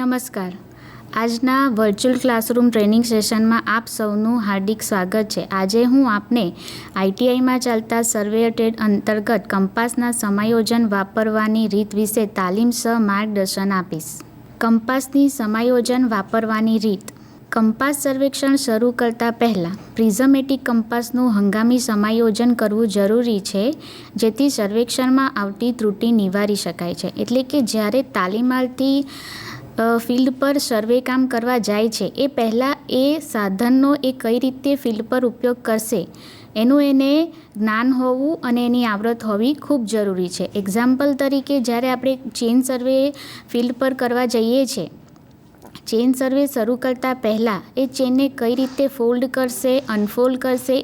નમસ્કાર. આજના virtual classroom training સેશનમાં આપ સૌનું હાર્દિક સ્વાગત છે. આજે હું આપને આઈટીઆઈમાં ચાલતા સર્વેટેડ અંતર્ગત કંપાસના સમાયોજન વાપરવાની રીત વિશે તાલીમ સહ માર્ગદર્શન આપીશ. કંપાસની સમાયોજન વાપરવાની રીત. કંપાસ સર્વેક્ષણ શરૂ કરતા પહેલાં પ્રિઝમેટિક કંપાસનું હંગામી સમાયોજન કરવું જરૂરી છે જેથી સર્વેક્ષણમાં આવતી ત્રુટિ નિવારી શકાય છે. એટલે કે જ્યારે તાલીમાર્થી અ, ફિલ્ડ પર સર્વે કામ કરવા જાય છે. એ પહેલાં એ સાધનનો એ કઈ રીતે ફિલ્ડ પર ઉપયોગ કરશે, એનું એને જ્ઞાન હોવું અને એની આવડત હોવી ખૂબ જરૂરી છે. એક્ઝામ્પલ તરીકે જ્યારે આપણે ચેન સર્વે ફિલ્ડ પર કરવા જઈએ છીએ ચેન સર્વે શરૂ કરતાં પહેલાં એ ચેનને કઈ રીતે ફોલ્ડ કરશે અનફોલ્ડ કરશે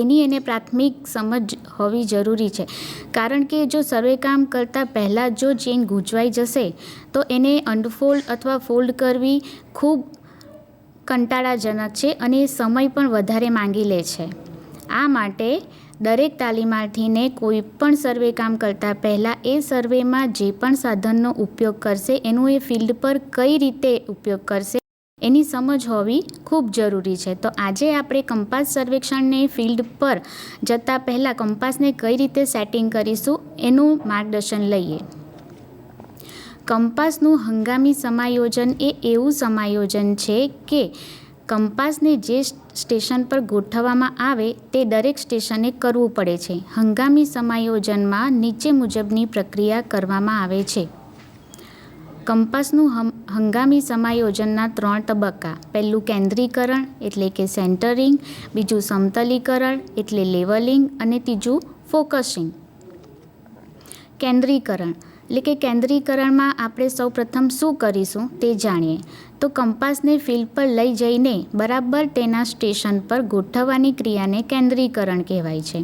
એની એને પ્રાથમિક સમજ હોવી જરૂરી છે. કારણ કે જો સર્વે કામ કરતાં પહેલાં જો ચેન ગૂંચવાઈ જશે, તો એને અનફોલ્ડ અથવા ફોલ્ડ કરવી ખૂબ કંટાળાજનક છે અને સમય પણ વધારે માંગી લે છે. આ માટે દરેક તાલીમાર્થીને કોઈ પણ સર્વે કામ કરતાં પહેલાં એ સર્વેમાં જે પણ સાધનનો ઉપયોગ કરશે, એનું એ ફિલ્ડ પર કઈ રીતે ઉપયોગ કરશે એની સમજ હોવી ખૂબ જરૂરી છે. તો આજે આપણે કંપાસ સર્વેક્ષણને ફિલ્ડ પર જતાં પહેલાં કંપાસને કઈ રીતે સેટિંગ કરીશું એનું માર્ગદર્શન લઈએ. કંપાસનું હંગામી સમાયોજન એ એવું સમાયોજન છે કે કંપાસને જે સ્ટેશન પર ગોઠવવામાં આવે તે દરેક સ્ટેશને કરવું પડે છે. હંગામી સમાયોજનમાં નીચે મુજબની પ્રક્રિયા કરવામાં આવે છે. કંપાસનું હંગામી સમાયોજનના ત્રણ તબક્કા. પહેલું કેન્દ્રીકરણ, એટલે કે સેન્ટરિંગ, બીજું સમતલીકરણ, એટલે લેવલિંગ, અને ત્રીજું ફોકસિંગ. કેન્દ્રીકરણ. એટલે કે કેન્દ્રીકરણમાં આપણે સૌપ્રથમ શું કરીશું તે જાણીએ. તો કંપાસને ફિલ્ડ પર લઈ જઈને બરાબર તેના સ્ટેશન પર ગોઠવવાની ક્રિયાને કેન્દ્રીકરણ કહેવાય છે.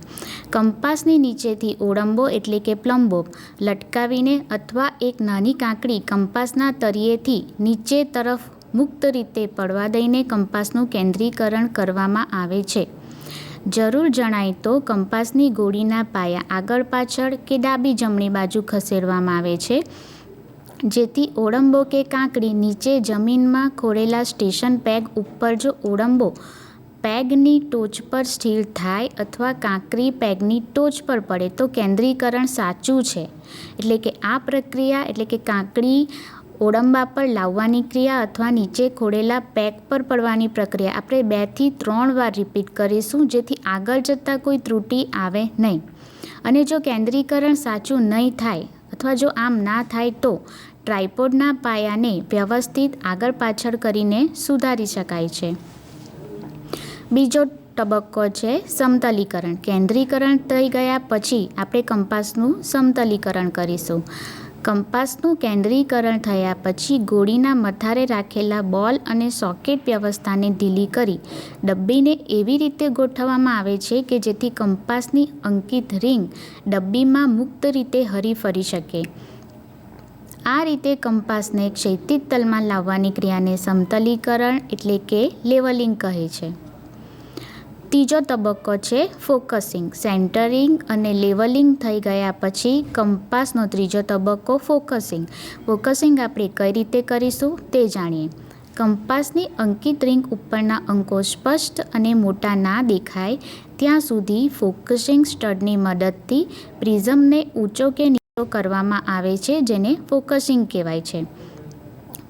કંપાસની નીચેથી ઓળંબો એટલે કે પ્લમ્બો લટકાવીને અથવા એક નાની કાંકડી કંપાસના તળિયેથી નીચે તરફ મુક્ત રીતે પડવા દઈને કંપાસનું કેન્દ્રીકરણ કરવામાં આવે છે. જરૂર જણાય તો કંપાસની ગોળીના પાયા આગળ પાછળ કે ડાબી જમણી બાજુ ખસેડવામાં આવે છે. જેથી ઓળંબો કે કાંકડી નીચે જમીનમાં ખોડેલા સ્ટેશન પેગ ઉપર જો ઓળંબો પેગની ટોચ પર સ્થિર થાય અથવા કાંકરી પેગની ટોચ પર પડે તો કેન્દ્રીકરણ સાચું છે. એટલે કે આ પ્રક્રિયા એટલે કે કાંકરી ઓળંબા પર લાવવાની ક્રિયા અથવા નીચે ખોડેલા પેક પર પડવાની પ્રક્રિયા. આપણે બેથી ત્રણ વાર રિપીટ કરીશું, જેથી આગળ જતાં કોઈ ત્રુટિ આવે નહીં. અને જો કેન્દ્રીકરણ સાચું નહીં થાય અથવા જો આમ ના થાય તો ટ્રાયપોડના પાયાને વ્યવસ્થિત આગળ પાછળ કરીને સુધારી શકાય છે. બીજો તબક્કો છે સમતલીકરણ. કેન્દ્રીકરણ થઈ ગયા પછી આપણે કંપાસનું સમતલીકરણ કરીશું. કંપાસનું કેન્દ્રીકરણ થયા પછી ગોળીના મથારે રાખેલા બોલ અને સોકેટ વ્યવસ્થાને ઢીલી કરી ડબ્બીને એવી રીતે ગોઠવવામાં આવે છે કે જેથી કંપાસની અંકિત રિંગ ડબ્બીમાં મુક્ત રીતે હરી ફરી શકે. આ રીતે કંપાસને ક્ષૈતિજ તલમાં લાવવાની ક્રિયાને સમતલીકરણ એટલે કે લેવલિંગ કહે છે. ત્રીજો તબક્કો છે ફોકસિંગ. સેન્ટરિંગ અને લેવલિંગ થઈ ગયા પછી કંપાસનો ત્રીજો તબક્કો ફોકસિંગ. ફોકસિંગ આપણે કઈ રીતે કરીશું તે જાણીએ. કંપાસની અંકિત રિંગ ઉપરના અંકો સ્પષ્ટ અને મોટા ના દેખાય. ત્યાં સુધી ફોકસિંગ સ્ટડની મદદથી પ્રિઝમને ઊંચો કે નીચો કરવામાં આવે છે જેને ફોકસિંગ કહેવાય છે.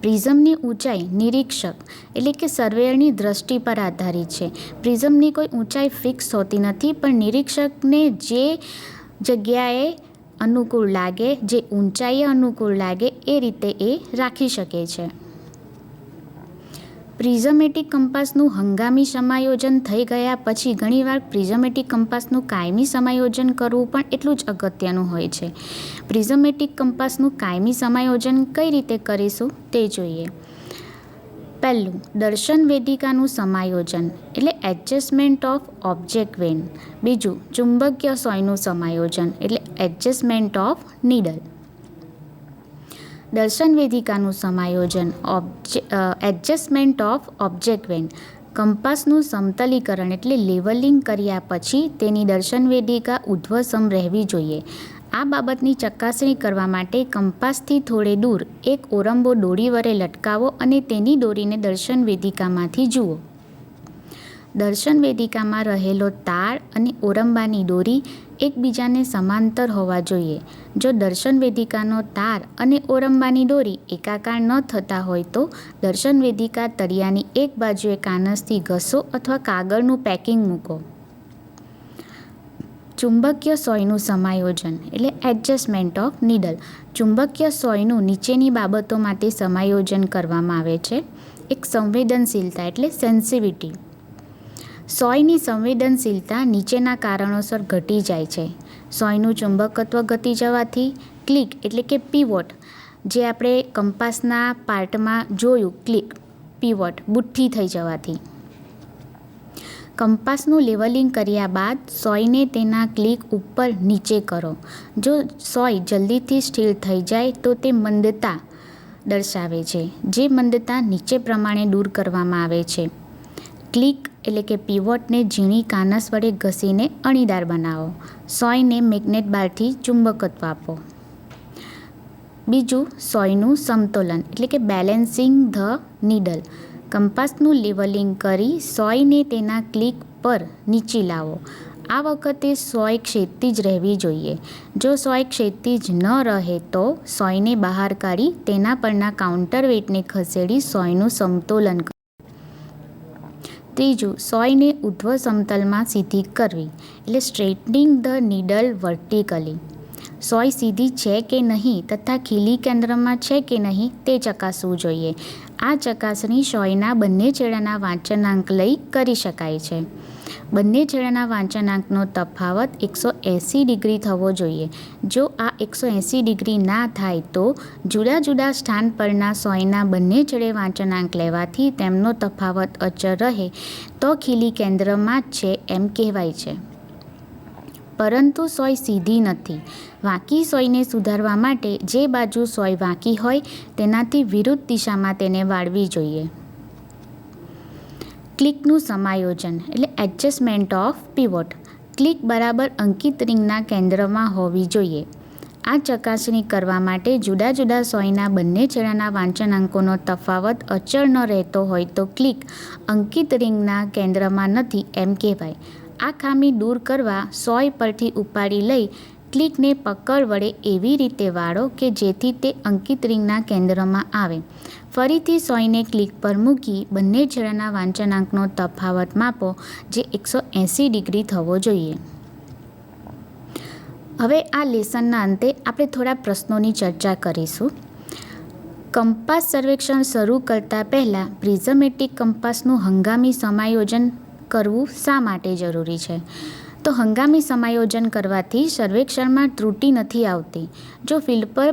પ્રિઝમની ઊંચાઈ નિરીક્ષક, એટલે કે સર્વેયરની દ્રષ્ટિ પર આધારિત છે. પ્રિઝમની કોઈ ઊંચાઈ ફિક્સ હોતી નથી, પણ નિરીક્ષકને જે જગ્યાએ અનુકૂળ લાગે, જે ઊંચાઈએ અનુકૂળ લાગે, એ રીતે એ રાખી શકે છે. પ્રિઝમેટિક કંપાસનું હંગામી સમાયોજન થઈ ગયા પછી ઘણીવાર પ્રિઝમેટિક કંપાસનું કાયમી સમાયોજન કરવું પણ એટલું જ અગત્યનું હોય છે. પ્રિઝમેટિક કંપાસનું કાયમી સમાયોજન કઈ રીતે કરીશું તે જોઈએ. પહેલું, દર્શન વેદિકાનું સમાયોજન, એટલે એડજસ્ટમેન્ટ ઓફ ઓબ્જેક્ટ વેન. બીજું, ચુંબકીય સોયનું સમાયોજન, એટલે એડજસ્ટમેન્ટ ઓફ નીડલ દર્શન વેદિકાનું સમાયોજન ઓબ્જે એડજસ્ટમેન્ટ ઓફ ઓબ્જેક્ટ કંપાસનું સમતલીકરણ એટલે લેવલિંગ કર્યા પછી તેની દર્શન વેદિકા ઉધ્વસમ રહેવી જોઈએ. આ બાબતની ચકાસણી કરવા માટે કંપાસથી થોડે દૂર એક ઓરંબો દોરી વડે લટકાવો અને તેની દોરીને દર્શન વેદિકામાંથી જુઓ. દર્શન વેદિકામાં રહેલો તાર અને ઓરંબાની દોરી એકબીજાને સમાંતર હોવા જોઈએ. જો દર્શન વેદિકાનો તાર અને ઓરંબાની દોરી એકાકાર ન થતા હોય તો દર્શન વેદિકા તળિયાની એક બાજુએ કાનસથી ઘસો અથવા કાગળનું પેકિંગ મૂકો. ચુંબકીય સોયનું સમાયોજન એટલે એડજસ્ટમેન્ટ ઓફ નીડલ. ચુંબકીય સોયનું નીચેની બાબતો માટે સમાયોજન કરવામાં આવે છે. એક સંવેદનશીલતા એટલે સેન્સિવિટી. સોયની સંવેદનશીલતા નીચેના કારણોસર ઘટી જાય છે. સોયનું ચુંબકત્વ ઘટી જવાથી ક્લિક એટલે કે પીવોટ જે આપણે કંપાસના પાર્ટમાં જોયું, ક્લિક પીવોટ બુઠ્ઠી થઈ જવાથી. કંપાસનું લેવલિંગ કર્યા બાદ સોયને તેના ક્લિક ઉપર નીચે કરો. જો સોય જલ્દીથી સ્ટીલ થઈ જાય તો તે મંદતા દર્શાવે છે, જે મંદતા નીચે પ્રમાણે દૂર કરવામાં આવે છે. ક્લિક એટલે કે પીવોટને ઝીણી કાનસ વડે ઘસીને અણીદાર બનાવો. સોયને મેગ્નેટ બારથી ચુંબકત્વ આપો. બીજું, સોયનું સમતોલન એટલે કે બેલેન્સિંગ ધ નીડલ. કંપાસનું લેવલિંગ કરી સોયને તેના ક્લિક પર નીચી લાવો. આ વખતે સોય ક્ષેતિજ રહેવી જોઈએ. જો સોય ક્ષેતિજ ન રહે તો સોયને બહાર કાઢી તેના પરના કાઉન્ટર વેટને ખસેડી સોયનું સમતોલન ત્રીજું, સોયને ઉધ્વ સમતલમાં સીધી કરવી, એટલે સ્ટ્રેટનિંગ ધ નીડલ વર્ટિકલી. સોય સીધી છે કે નહીં તથા ખીલી કેન્દ્રમાં છે કે નહીં તે ચકાસવું જોઈએ. આ ચકાસણી સોયના બંને છેડાના વાંચનાંક લઈ કરી શકાય છે. બંને છેડાના વાંચનાંકનો તફાવત એકસો એંસી ડિગ્રી થવો જોઈએ. જો આ એકસો એંસી ડિગ્રી ના થાય તો જુદા જુદા સ્થાન પરના સોયના બંને છેડે વાંચનાંક લેવાથી તેમનો તફાવત અચળ રહે તો ખીલી કેન્દ્રમાં જ છે એમ કહેવાય છે. પરંતુ સોય સીધી નથી. વાંકી સોયને સુધારવા માટે જે બાજુ સોય વાંકી હોય તેનાથી વિરુદ્ધ દિશામાં તેને વાળવી જોઈએ. ક્લિકનું સમાયોજન, એટલે એડજસ્ટમેન્ટ ઓફ પીવોટ ક્લિક બરાબર અંકિત રિંગના કેન્દ્રમાં હોવી જોઈએ. આ ચકાસણી કરવા માટે જુદા જુદા સોયના બંને છેડાના વાંચનાંકોનો તફાવત અચળ ન રહેતો હોય તો ક્લિક અંકિત રિંગના કેન્દ્રમાં નથી એમ કહેવાય. આ ખામી દૂર કરવા સોય પરથી ઉપાડી લઈ ક્લિકને પકડ વડે એવી રીતે વાળો કે જેથી તે અંકિત રિંગના કેન્દ્રમાં આવે. ફરીથી સોયને ક્લિક પર મૂકી બંને છેડાના વાંચનાંકનો તફાવત માપો, જે એકસો એંસી ડિગ્રી થવો જોઈએ. હવે આ લેસનના અંતે આપણે થોડા પ્રશ્નોની ચર્ચા કરીશું. કંપાસ સર્વેક્ષણ શરૂ કરતાં પહેલાં પ્રિઝમેટિક કંપાસનું હંગામી સમાયોજન કરવું શા માટે જરૂરી છે? તો હંગામી સમાયોજન કરવાથી સર્વેક્ષણમાં ત્રુટિ નથી આવતી. જો ફિલ્ડ પર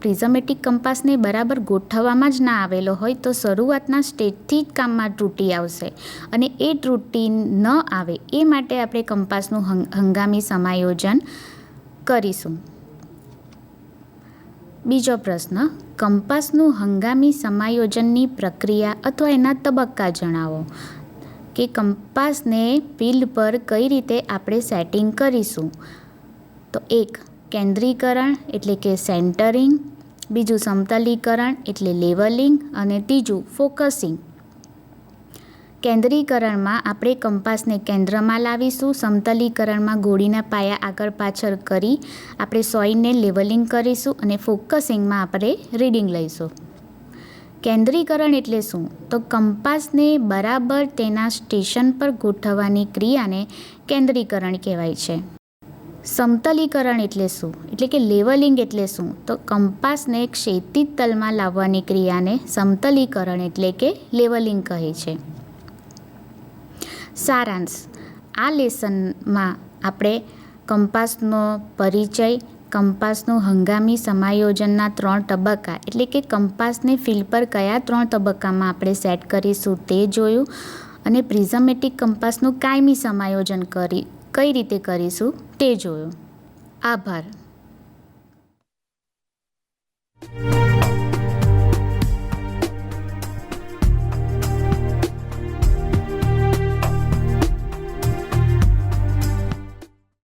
પ્રિઝમેટિક કંપાસને બરાબર ગોઠવવામાં જ ના આવેલો હોય તો શરૂઆતના સ્ટેજથી જ કામમાં ત્રુટિ આવશે. અને એ ત્રુટિ ન આવે એ માટે આપણે કંપાસનું હંગામી સમાયોજન કરીશું. બીજો પ્રશ્ન, કંપાસનું હંગામી સમાયોજનની પ્રક્રિયા અથવા એના તબક્કા જણાવો. કે કંપાસને ફિલ્ડ પર કઈ રીતે આપણે સેટિંગ કરીશું? તો એક, કેન્દ્રીકરણ એટલે કે સેન્ટરિંગ. બીજું, સમતલીકરણ એટલે લેવલિંગ. અને ત્રીજું, ફોકસિંગ. કેન્દ્રીકરણમાં આપણે કંપાસને કેન્દ્રમાં લાવીશું. સમતલીકરણમાં ગોળીના પાયા આગળ પાછળ કરી આપણે સોયને લેવલિંગ કરીશું અને ફોકસિંગમાં આપણે રીડિંગ લઈશું. કેન્દ્રીકરણ એટલે શું? તો કંપાસને બરાબર તેના સ્ટેશન પર ગોઠવવાની ક્રિયાને કેન્દ્રીકરણ કહેવાય છે. સમતલીકરણ એટલે શું? એટલે કે લેવલિંગ એટલે શું? તો કંપાસને ક્ષૈતિજ તલમાં લાવવાની ક્રિયાને સમતલીકરણ એટલે કે લેવલિંગ કહે છે. સારાંશ. આ લેસનમાં આપણે કંપાસનો પરિચય કંપાસનું હંગામી સમાયોજનના ત્રણ તબક્કા, એટલે કે કંપાસને ફિલ પર કયા ત્રણ તબક્કામાં આપણે સેટ કરીશું તે જોયું અને પ્રિઝમેટિક કંપાસનું કાયમી સમાયોજન કરી, કઈ રીતે કરીશું તે જોયું. આભાર.